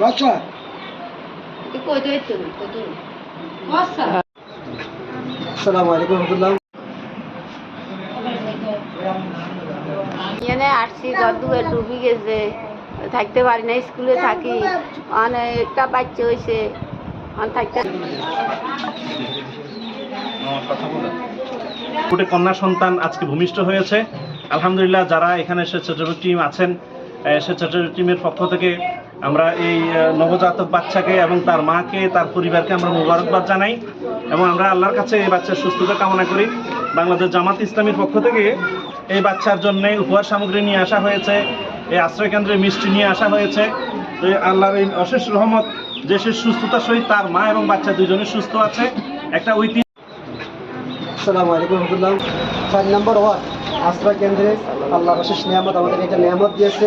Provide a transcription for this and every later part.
বাচ্চা? আসসালামু আলাইকুম রহমতুল্লাহ। এখানে আসছি ডুবি গেছে। থাকতে পারি না স্কুলে থাকি। অনেকটা বাচ্চা হয়েছে থাকতে ফুটে কন্যা সন্তান আজকে ভূমিষ্ঠ হয়েছে। আলহামদুলিল্লাহ যারা এখানে স্বেচ্ছাসেবক টিম আছেন স্বেচ্ছাসেবক টিমের পক্ষ থেকে আমরা এই নবজাতক বাচ্চাকে এবং তার মাকে, তার পরিবারকে আমরা মোবারকবাদ জানাই এবং আমরা আল্লাহর কাছে এই বাচ্চার সুস্থতা কামনা করি। বাংলাদেশ জামাত ইসলামীর পক্ষ থেকে এই বাচ্চার জন্য উপহার সামগ্রী নিয়ে আসা হয়েছে, এই আশ্রয় কেন্দ্রে মিষ্টি নিয়ে আসা হয়েছে। তো আল্লাহর এই অশেষ রহমত, যে সে সুস্থতার সহিত তার মা এবং বাচ্চা দুজনে সুস্থ আছে, একটা ঐতিহ্য আসসালামু আলাইকুম রহমতুল্লাহ। চার নম্বর ওয়ার্ড, আশ্রয় কেন্দ্রে আল্লাহ বিশেষ নিয়ামত আমাদের একটা নিয়ামত দিয়েছে।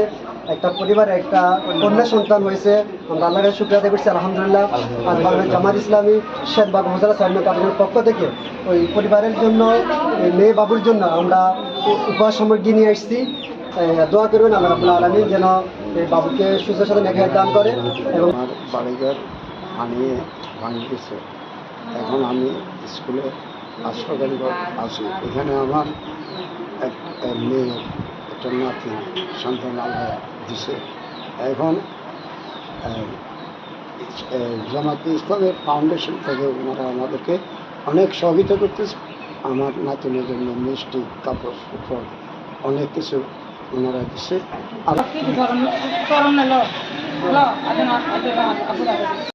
একটা পরিবারে একটা কন্যা সন্তান হয়েছে। আমরা আল্লাহ কাছে শুক্রিয়া আদায় করছি আলহামদুলিল্লাহ। আর বাংলাদেশ জামাত ইসলামী শেখ বাবু মোজারা সাইন কাদের পক্ষ থেকে ওই পরিবারের জন্য মেয়ে বাবুর জন্য আমরা উপহার সামগ্রী নিয়ে এসেছি। দোয়া করবেন আল্লাহ রাবুল্লাহ আলমী যেন এই বাবুকে সুস্থ সাথে নেখায় দান করে এবং আমার বাড়িঘর ভাঙিয়ে ভাঙি গেছে এখন আমি স্কুলে আছি। এখানে আমার এক মেয়ে একটা নাতি সন্তান আল্লাহ দিছে। এখন জামাতে ইসলামের ফাউন্ডেশন থেকে ওনারা আমাদেরকে অনেক সহযোগিতা করতেছে। আমার নাতনের জন্য মিষ্টি কাপড় সুপড় অনেক কিছু ওনারা দিছে। আর